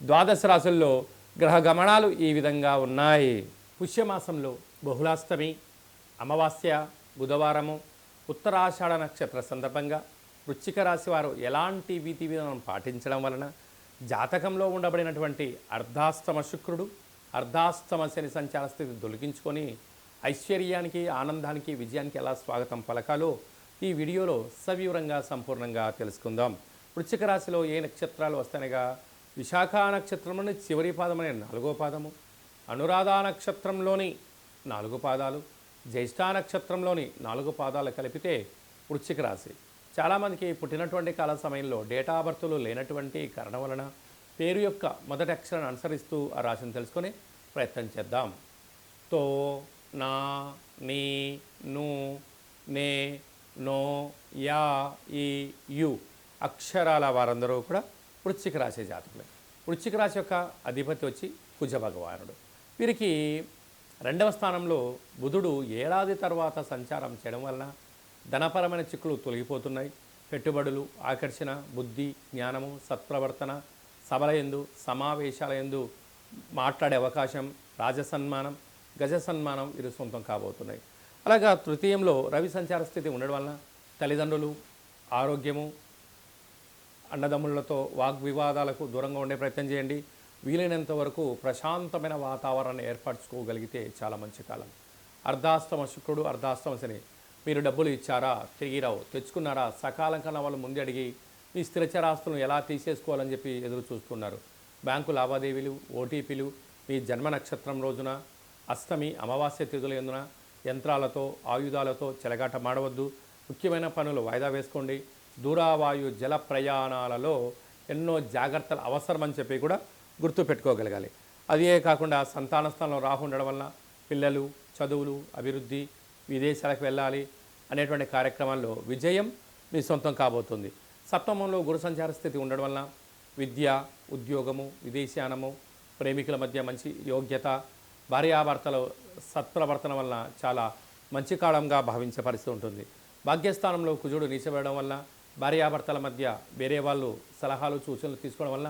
ద్వాదశ రాశుల్లో గ్రహ గమనాలు ఈ విధంగా ఉన్నాయి. పుష్యమాసంలో బహుళాష్టమి అమావాస్య బుధవారము ఉత్తరాషాఢ నక్షత్ర సందర్భంగా వృశ్చిక రాశి వారు ఎలాంటి విధి విధానం పాటించడం వలన జాతకంలో ఉండబడినటువంటి అర్ధాస్తమ శుక్రుడు అర్ధాస్తమ శని సంచార స్థితి తొలగించుకొని ఐశ్వర్యానికి ఆనందానికి విజయానికి ఎలా స్వాగతం పలకాలో ఈ వీడియోలో సవివరంగా సంపూర్ణంగా తెలుసుకుందాం. వృశ్చిక రాశిలో ఏ నక్షత్రాలు వస్తాయనగా విశాఖ నక్షత్రంలోని చివరి పాదం నాలుగో పాదము అనురాధ నక్షత్రంలోని నాలుగు పాదాలు జ్యేష్ఠ నక్షత్రంలోని నాలుగు పాదాలు కలిపితే వృశ్చిక రాశి. చాలామందికి పుట్టినటువంటి కాల సమయంలో డేటా బర్తులు లేనటువంటి కారణం వలన పేరు యొక్క మొదటి అక్షరాన్ని అనుసరిస్తూ ఆ రాశిని తెలుసుకొని ప్రయత్నం చేద్దాం. తో నా నీ ను నే నో యా ఈ యు అక్షరాల వారందరూ కూడా వృశ్చిక రాశి జాతకులే. వృశ్చిక రాశి యొక్క అధిపతి వచ్చి కుజ భగవానుడు. వీరికి రెండవ స్థానంలో బుధుడు ఏడాది తర్వాత సంచారం చేయడం వలన ధనపరమైన చిక్కులు తొలగిపోతున్నాయి. పెట్టుబడులు ఆకర్షణ బుద్ధి జ్ఞానము సత్ప్రవర్తన సభల ఎందు సమావేశాల ఎందు మాట్లాడే అవకాశం రాజసన్మానం గజ సన్మానం వీరు సొంతం కాబోతున్నాయి. అలాగా తృతీయంలో రవి సంచార స్థితి ఉండడం వలన తల్లిదండ్రులు ఆరోగ్యము అన్నదమ్ములతో వాగ్వివాదాలకు దూరంగా ఉండే ప్రయత్నం చేయండి. వీలైనంత వరకు ప్రశాంతమైన వాతావరణాన్ని ఏర్పరచుకోగలిగితే చాలా మంచి కాలం. అర్ధాస్తమ శుక్రుడు అర్ధాస్తమ శని మీరు డబ్బులు ఇచ్చారా తిరిగి రావు తెచ్చుకున్నారా సకాలం కన్నా వాళ్ళు ముందు అడిగి మీ స్థిరచరాస్తులను ఎలా తీసేసుకోవాలని చెప్పి ఎదురు చూస్తున్నారు. బ్యాంకు లావాదేవీలు ఓటీపీలు మీ జన్మ నక్షత్రం రోజున అష్టమి అమావాస్య తిథుల ఎందున యంత్రాలతో ఆయుధాలతో చెలగాట మాడవద్దు ముఖ్యమైన పనులు వాయిదా వేసుకోండి. దూరావాయు జల ప్రయాణాలలో ఎన్నో జాగ్రత్తలు అవసరమని చెప్పి కూడా గుర్తుపెట్టుకోగలగాలి. అదే కాకుండా సంతాన స్థానంలో రాహు ఉండడం వలన పిల్లలు చదువులు అభివృద్ధి విదేశాలకు వెళ్ళాలి అనేటువంటి కార్యక్రమాల్లో విజయం మీ సొంతం కాబోతుంది. సప్తమంలో గురు సంచార స్థితి ఉండడం వలన విద్య ఉద్యోగము విదేశానము ప్రేమికుల మధ్య మంచి యోగ్యత భార్యాభర్తలు సత్ప్రవర్తన వలన చాలా మంచి కాలంగా భావించే పరిస్థితి ఉంటుంది. భాగ్యస్థానంలో కుజుడు నీచబడడం వల్ల భార్యాభర్తల మధ్య వేరే వాళ్ళు సలహాలు సూచనలు తీసుకోవడం వల్ల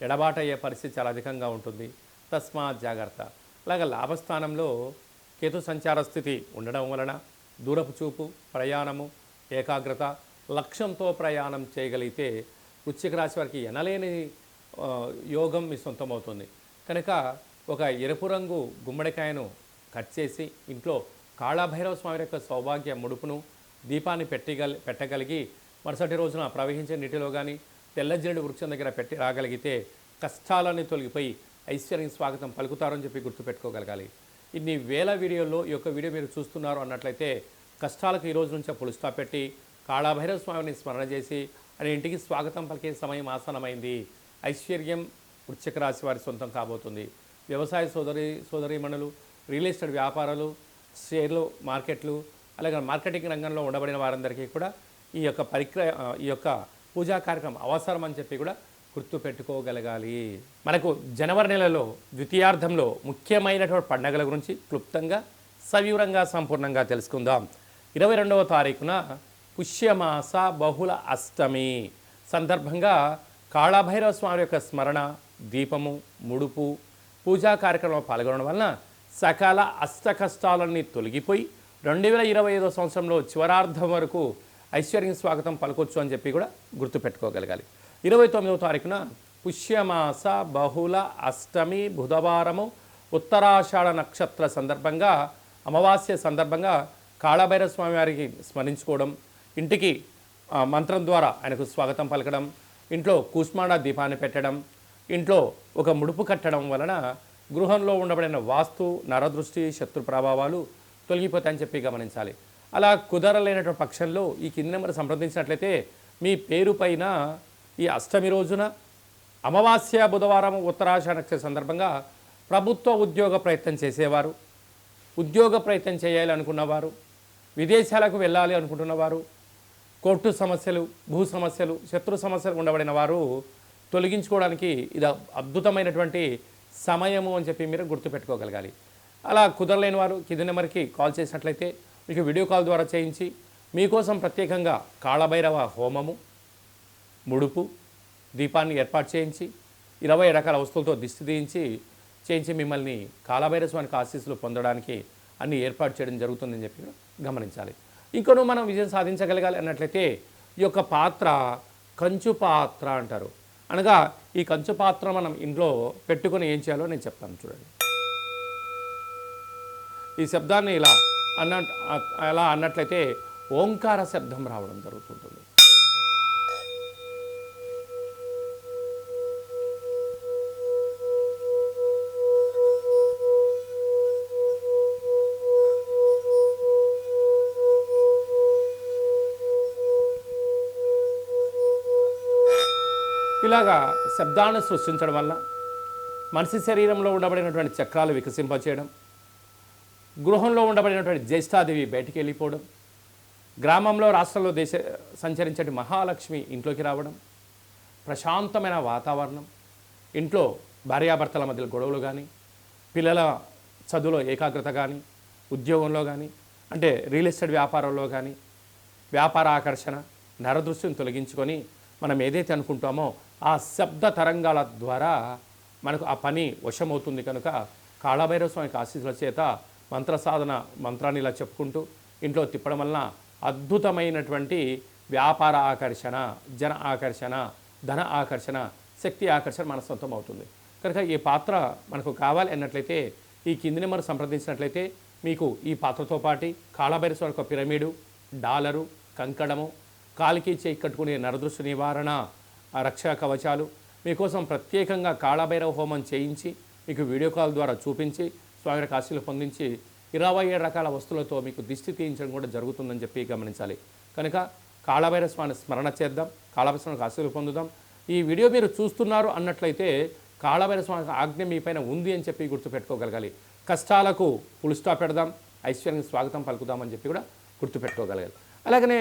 ఎడబాటు అయ్యే పరిస్థితి చాలా అధికంగా ఉంటుంది. తస్మాత్ జాగ్రత్త. అలాగే లాభస్థానంలో కేతు సంచార స్థితి ఉండడం వలన దూరపు చూపు ప్రయాణము ఏకాగ్రత లక్ష్యంతో ప్రయాణం చేయగలిగితే వృశ్చిక రాశి వారికి ఎనలేని యోగం మీ సొంతమవుతుంది. కనుక ఒక ఎరుపు రంగు గుమ్మడికాయను కట్ చేసి ఇంట్లో కాళాభైరవ స్వామి యొక్క సౌభాగ్య ముడుపును దీపాన్ని పెట్టగలి పెట్టగలిగి మరుసటి రోజున ప్రవహించే నీటిలో కానీ తెల్లజిరుడు వృక్షం దగ్గర పెట్టి రాగలిగితే కష్టాలన్నీ తొలగిపోయి ఐశ్వర్యం స్వాగతం పలుకుతారని చెప్పి గుర్తుపెట్టుకోగలగాలి. ఇన్ని వేల వీడియోల్లో ఈ యొక్క వీడియో మీరు చూస్తున్నారు అన్నట్లయితే కష్టాలకు ఈ రోజు నుంచే పులు పెట్టి కాళాభైరవ స్వామిని స్మరణ చేసి అని ఇంటికి స్వాగతం పలికే సమయం ఆసనమైంది ఐశ్వర్యం వృశ్చిక రాశి వారి సొంతం కాబోతుంది. వ్యవసాయ సోదరి సోదరీమణులు రియల్ ఎస్టేట్ వ్యాపారాలు షేర్లు మార్కెట్లు అలాగే మార్కెటింగ్ రంగంలో ఉండబడిన వారందరికీ కూడా ఈ యొక్క పరిక్రయ ఈ యొక్క పూజా కార్యక్రమం అవసరం అని చెప్పి కూడా గుర్తు పెట్టుకోగలగాలి. మనకు జనవరి నెలలో ద్వితీయార్థంలో ముఖ్యమైనటువంటి పండగల గురించి క్లుప్తంగా సవివరంగా సంపూర్ణంగా తెలుసుకుందాం. ఇరవై రెండవ తారీఖున పుష్యమాస బహుళ అష్టమి. సందర్భంగా కాళభైరవ స్వామి యొక్క స్మరణ దీపము ముడుపు పూజా కార్యక్రమంలో పాల్గొనడం వలన సకల అష్ట కష్టాలన్నీ తొలగిపోయి రెండు వేల ఇరవై ఐదో సంవత్సరంలో చివరార్థం వరకు ఐశ్వర్యం స్వాగతం పలకొచ్చు అని చెప్పి కూడా గుర్తుపెట్టుకోగలగాలి. ఇరవై తొమ్మిదవ తారీఖున పుష్యమాస బహుళ అష్టమి బుధవారము ఉత్తరాషాఢ నక్షత్ర సందర్భంగా అమావాస్య సందర్భంగా కాళభైరవ స్వామి వారికి స్మరించుకోవడం ఇంటికి మంత్రం ద్వారా ఆయనకు స్వాగతం పలకడం ఇంట్లో కూష్మాండ దీపాన్ని పెట్టడం ఇంట్లో ఒక ముడుపు కట్టడం వలన గృహంలో ఉండబడిన వాస్తు నరదృష్టి శత్రు ప్రభావాలు తొలగిపోతాయని చెప్పి గమనించాలి. అలా కుదరలేనటువంటి పక్షంలో ఈ కింది నెంబర్ సంప్రదించినట్లయితే మీ పేరు పైన ఈ అష్టమి రోజున అమావాస్య బుధవారం ఉత్తరాషాఢ నక్షత్ర సందర్భంగా ప్రభుత్వ ఉద్యోగ ప్రయత్నం చేసేవారు. ఉద్యోగ ప్రయత్నం చేయాలి అనుకున్నవారు. విదేశాలకు వెళ్ళాలి అనుకుంటున్నవారు. కోర్టు సమస్యలు భూ సమస్యలు శత్రు సమస్యలు ఉండబడిన వారు తొలగించుకోవడానికి ఇది అద్భుతమైనటువంటి సమయము అని చెప్పి మీరు గుర్తుపెట్టుకోగలగాలి. అలా కుదరలేని వారు కింది నెంబర్కి కాల్ చేసినట్లయితే మీకు వీడియో కాల్ ద్వారా చేయించి మీకోసం ప్రత్యేకంగా కాళభైరవ హోమము ముడుపు దీపాన్ని ఏర్పాటు చేయించి ఇరవై రకాల వస్తువులతో దిష్టి తీయించి చేయించి మిమ్మల్ని కాళభైరస్వానికి ఆశీస్సులు పొందడానికి అన్ని ఏర్పాటు చేయడం జరుగుతుందని చెప్పి గమనించాలి. ఇంకొను మనం విజయం సాధించగలగాలి అన్నట్లయితే ఈ యొక్క పాత్ర కంచు పాత్ర అంటారు. అనగా ఈ కంచు పాత్ర మనం ఇంట్లో పెట్టుకొని ఏం చేయాలో నేను చెప్తాను చూడండి. ఈ శబ్దాన్ని ఇలా అన్న అలా అన్నట్లయితే ఓంకార శబ్దం రావడం జరుగుతుంటుంది. ఇలాగా శబ్దాన్ని సృష్టించడం వల్ల మనిషి శరీరంలో ఉండబడినటువంటి చక్రాలు వికసింపచేయడం గృహంలో ఉండబడినటువంటి జ్యేష్ఠాదేవి బయటికి వెళ్ళిపోవడం గ్రామంలో రాష్ట్రంలో దేశ సంచరించే మహాలక్ష్మి ఇంట్లోకి రావడం ప్రశాంతమైన వాతావరణం ఇంట్లో భార్యాభర్తల మధ్యలో గొడవలు కానీ పిల్లల చదువులో ఏకాగ్రత కానీ ఉద్యోగంలో కానీ అంటే రియల్ ఎస్టేట్ వ్యాపారంలో కానీ వ్యాపార ఆకర్షణ నరదృష్టిని తొలగించుకొని మనం ఏదైతే అనుకుంటామో ఆ శబ్ద తరంగాల ద్వారా మనకు ఆ పని వశమవుతుంది కనుక కాళభైరవ స్వామికి ఆశీస్సుల చేత మంత్ర సాధన మంత్రాన్ని ఇలా చెప్పుకుంటూ ఇంట్లో తిప్పడం వలన అద్భుతమైనటువంటి వ్యాపార ఆకర్షణ జన ఆకర్షణ ధన ఆకర్షణ శక్తి ఆకర్షణ మన సొంతం అవుతుంది. కనుక ఈ పాత్ర మనకు కావాలి అన్నట్లయితే ఈ కింది నెంబర్ సంప్రదించినట్లయితే మీకు ఈ పాత్రతో పాటి కాళభైరవ యొక్క పిరమిడు డాలరు కంకణము కాలికి చేయి కట్టుకునే నరదృష్టి నివారణ రక్షా కవచాలు మీకోసం ప్రత్యేకంగా కాళభైరవ హోమం చేయించి మీకు వీడియో కాల్ ద్వారా చూపించి స్వామి యొక్క ఆశీలు పొందించి ఇరవై ఏడు రకాల వస్తువులతో మీకు దిష్టి తీయించడం కూడా జరుగుతుందని చెప్పి గమనించాలి. కనుక కాళభైరవ స్వామి స్మరణ చేద్దాం కాళభైరవ స్వామికి ఆశీలు పొందుదాం. ఈ వీడియో మీరు చూస్తున్నారు అన్నట్లయితే కాళభైర స్వామి ఆజ్ఞ మీ పైన ఉంది అని చెప్పి గుర్తుపెట్టుకోగలగాలి. కష్టాలకు పులుస్టా పెడదాం ఐశ్వర్యం స్వాగతం పలుకుదామని చెప్పి కూడా గుర్తుపెట్టుకోగలగాలి. అలాగనే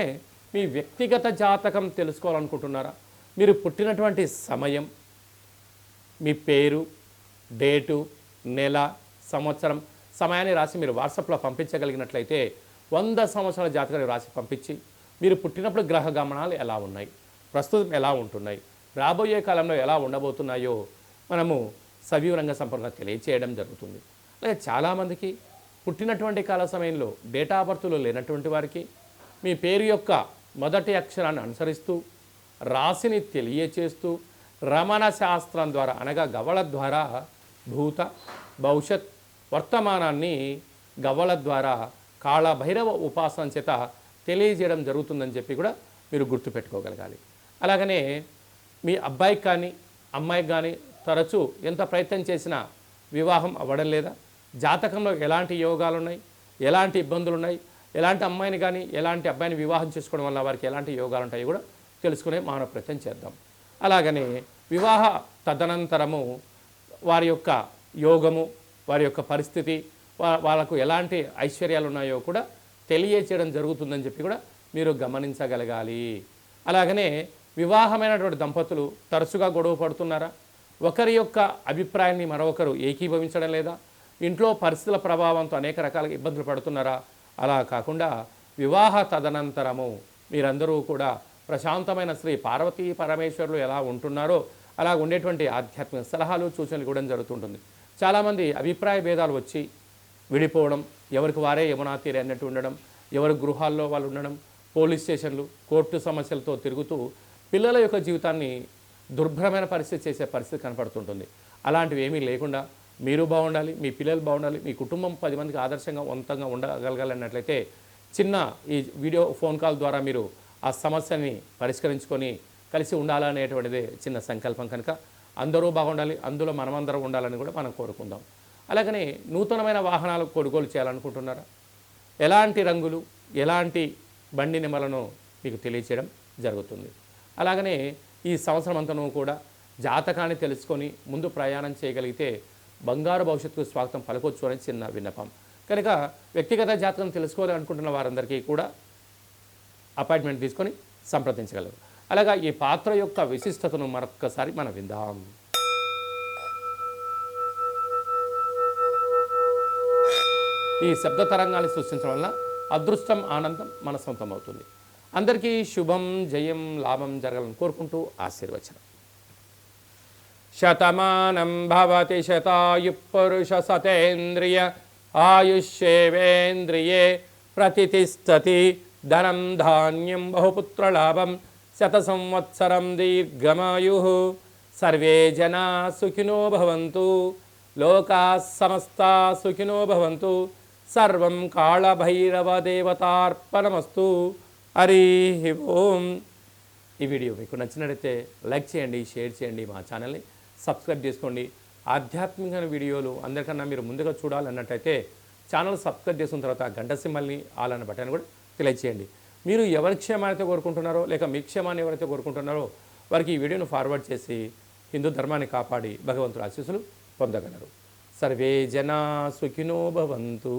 మీ వ్యక్తిగత జాతకం తెలుసుకోవాలనుకుంటున్నారా? మీరు పుట్టినటువంటి సమయం మీ పేరు డేటు నెల సంవత్సరం సమయాన్ని రాసి మీరు వాట్సాప్లో పంపించగలిగినట్లయితే వంద సంవత్సరాల జాతకాన్ని రాసి పంపించి మీరు పుట్టినప్పుడు గ్రహ గమనాలు ఎలా ఉన్నాయి? ప్రస్తుతం ఎలా ఉంటున్నాయి? రాబోయే కాలంలో ఎలా ఉండబోతున్నాయో మనము సవివరంగా సంపూర్ణంగా తెలియచేయడం జరుగుతుంది. అలాగే చాలామందికి పుట్టినటువంటి కాల సమయంలో డేటా బర్త్లో లేనటువంటి వారికి మీ పేరు యొక్క మొదటి అక్షరాన్ని అనుసరిస్తూ రాశిని తెలియచేస్తూ రమణ శాస్త్రం ద్వారా అనగా గవళ ద్వారా భూత భవిష్యత్ వర్తమానాన్ని గవ్వల ద్వారా కాళభైరవ ఉపాసన చేత తెలియజేయడం జరుగుతుందని చెప్పి కూడా మీరు గుర్తుపెట్టుకోగలగాలి. అలాగనే మీ అబ్బాయికి కానీ అమ్మాయికి కానీ తరచూ ఎంత ప్రయత్నం చేసినా వివాహం అవ్వడం లేదా? జాతకంలో ఎలాంటి యోగాలు ఉన్నాయి ఎలాంటి ఇబ్బందులు ఉన్నాయి ఎలాంటి అమ్మాయిని కానీ ఎలాంటి అబ్బాయిని వివాహం చేసుకోవడం వల్ల వారికి ఎలాంటి యోగాలు ఉంటాయో కూడా తెలుసుకునే మానవ ప్రయత్నం చేద్దాం. అలాగనే వివాహ తదనంతరము వారి యొక్క యోగము వారి యొక్క పరిస్థితి వా- వాళ్ళకు ఎలాంటి ఐశ్వర్యాలు ఉన్నాయో కూడా తెలియచేయడం జరుగుతుందని చెప్పి కూడా మీరు గమనించగలగాలి. అలాగనే వివాహమైనటువంటి దంపతులు తరచుగా గొడవ పడుతున్నారా? ఒకరి యొక్క అభిప్రాయాన్ని మరొకరు ఏకీభవించడం లేదా? ఇంట్లో పరిస్థితుల ప్రభావంతో అనేక రకాల ఇబ్బందులు పడుతున్నారా? అలా కాకుండా వివాహ తదనంతరము మీరందరూ కూడా ప్రశాంతమైన శ్రీ పార్వతీ పరమేశ్వరులు ఎలా ఉంటున్నారో అలా ఉండేటువంటి ఆధ్యాత్మిక సలహాలు సూచనలు ఇవ్వడం జరుగుతుంటుంది. చాలామంది అభిప్రాయ భేదాలు వచ్చి విడిపోవడం ఎవరికి వారే యమునా తీరే అన్నట్టు ఉండడం ఎవరి గృహాల్లో వాళ్ళు ఉండడం పోలీస్ స్టేషన్లు కోర్టు సమస్యలతో తిరుగుతూ పిల్లల యొక్క జీవితాన్ని దుర్భరమైన పరిస్థితి చేసే పరిస్థితి కనపడుతుంటుంది. అలాంటివి ఏమీ లేకుండా మీరు బాగుండాలి మీ పిల్లలు బాగుండాలి మీ కుటుంబం పది మందికి ఆదర్శంగా వంతంగా ఉండగలగాలన్నట్లయితే చిన్న ఈ వీడియో ఫోన్ కాల్ ద్వారా మీరు ఆ సమస్యని పరిష్కరించుకొని కలిసి ఉండాలనేటువంటిదే చిన్న సంకల్పం కనుక అందరూ బాగుండాలి అందులో మనమందరం ఉండాలని కూడా మనం కోరుకుందాం. అలాగనే నూతనమైన వాహనాలు కొనుగోలు చేయాలనుకుంటున్నారా? ఎలాంటి రంగులు ఎలాంటి బండి నిమలను మీకు తెలియచేయడం జరుగుతుంది. అలాగనే ఈ సంవత్సరం అంతను కూడా జాతకాన్ని తెలుసుకొని ముందు ప్రయాణం చేయగలిగితే బంగారు భవిష్యత్తుకు స్వాగతం పలకొచ్చు అని చిన్న విన్నపం. కనుక వ్యక్తిగత జాతకం తెలుసుకోవాలనుకుంటున్న వారందరికీ కూడా అపాయింట్మెంట్ తీసుకొని సంప్రదించగలరు. అలాగా ఈ పాత్ర యొక్క విశిష్టతను మరొక్కసారి మనం విందాం. ఈ శబ్ద తరంగాన్ని సృష్టించడం వల్ల అదృష్టం ఆనందం మన సొంతం అవుతుంది. అందరికీ శుభం జయం లాభం జరగాలని కోరుకుంటూ ఆశీర్వచనం. శతమానం భవతి శతాయు పురుష సతేంద్రియ ఆయుష్యేవేంద్రియే ప్రతిష్టతి ధనం ధాన్యం బహుపుత్రలాభం శత సంవత్సరం దీర్ఘమాయు. సర్వే జనా సుఖినో భవంతు. లోకా సమస్తా సుఖినో భవంతు. సర్వం కాళభైరవ దేవతార్పణమస్తు హరి ఓం. ఈ వీడియో మీకు నచ్చినట్లయితే లైక్ చేయండి షేర్ చేయండి మా ఛానల్ని సబ్స్క్రైబ్ చేసుకోండి. ఆధ్యాత్మికమైన వీడియోలు అందరికన్నా మీరు ముందుగా చూడాలన్నట్టయితే ఛానల్ సబ్స్క్రైబ్ చేసిన తర్వాత గంట సింబల్ని ఆలన్న అన్న బటన్ కూడా తెలియచేయండి మీరు ఎవరి క్షేమాన్ని కోరుకుంటున్నారో లేక మీ క్షేమాన్ని ఎవరైతే కోరుకుంటున్నారో వారికి ఈ వీడియోను ఫార్వర్డ్ చేసి హిందూ ధర్మాన్ని కాపాడి భగవంతుడు ఆశీస్సులు పొందగలరు. సర్వే జనా సుఖినో భవంతు.